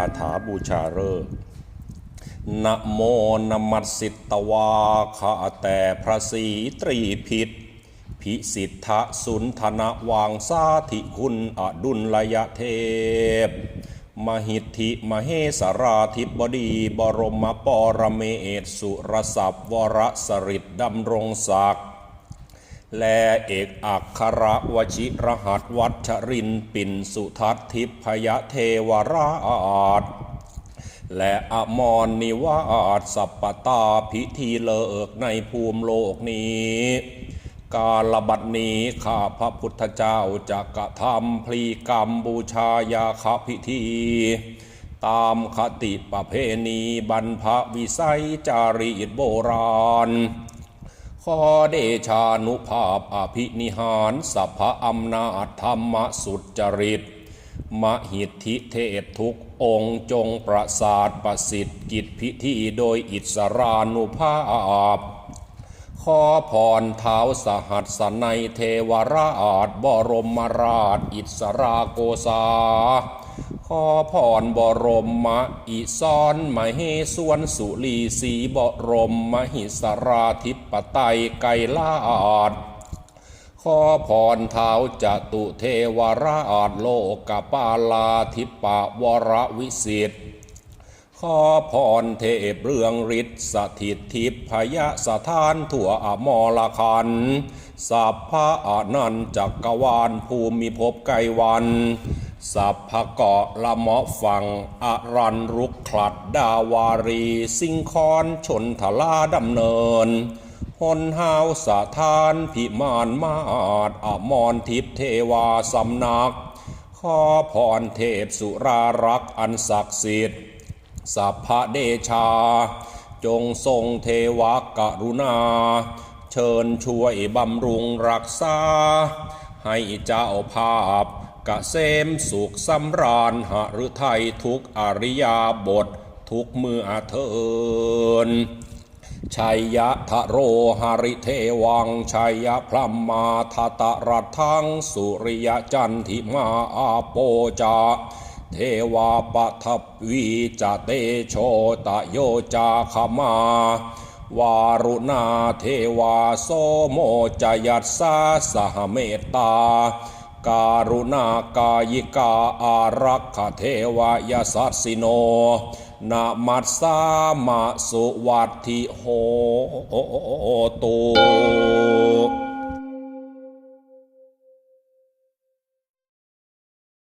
าถาบูชาเลิกษ์นะโมนมัสสิตวาข้าแต่พระศรีตรีพิษพิสิทธสุนทนวางสาธิคุณอดุลยเทพ มหิทธิมเหสราธิบดีบรมปรเมศสุรศัพท์วรสริดดำรงศักดิ์ และเอกอักขระวชิรหัสวัชรินปินสุทัศทิพยเทวราช และอมรนิวาสสัปปตาพิธีเลิกในภูมิโลกนี้ กาลบัดนี้ข้าพระพุทธเจ้าจะกระทำพลีกรรมบูชายาคพิธี ตามคติประเพณีบรรพวิสัยจารีตโบราณ ขอเดชานุภาพอภินิหารสัพพะอำนาจธรรมสุจริต มหิทธิเทศทุกองค์จงประสาทประสิทธิ์กิจพิธีโดยอิสรานุภาพ ขอพรเท้าสหัสในเทวราชบรมราช อิสราโกษา ขอพรบรมมะอิซอนมเหสวนสุลีสีบรมมหิสราธิปไตยไกรลาดขอพรเท้าจตุเทวราชโลกปาลาธิปะวรวิสิทธิ์ขอพรเทพเรืองฤทธิ์สถิตทิพยสถานทั่วอมรคันสัพพะอนันจักรวาลภูมิภพไกวัน สัพพเกาะละเมาะฝั่งอรันรุกขลัดดาวารี สิงคอนชนทลาดำเนินหนหาวสะทานพิมานมาดอมรทิพเทวาสำนัก ขอพรเทพสุรารักษ์อันศักดิ์สิทธิ์สัพพะเดชา จงทรงเทวกรุณา เชิญช่วยบำรุงรักษา ให้เจ้าภาพ กะเสมสุขสำราญหฤทัยทุกอริยาบท ทุกมื่อเทินชัยยะทะโรหริเทวังชัยยะพลัมมาทตะรัทังสุริยจันทิมาอาโปจา เทวาปทัพวีจะเตโชตะโยจาขมา วารุณาเทวาโสโมจยัสสาสหเมตตา การุณากายิกาอารักขเทวายสัสสิโนนามัสสามาสุวัตถิโหตู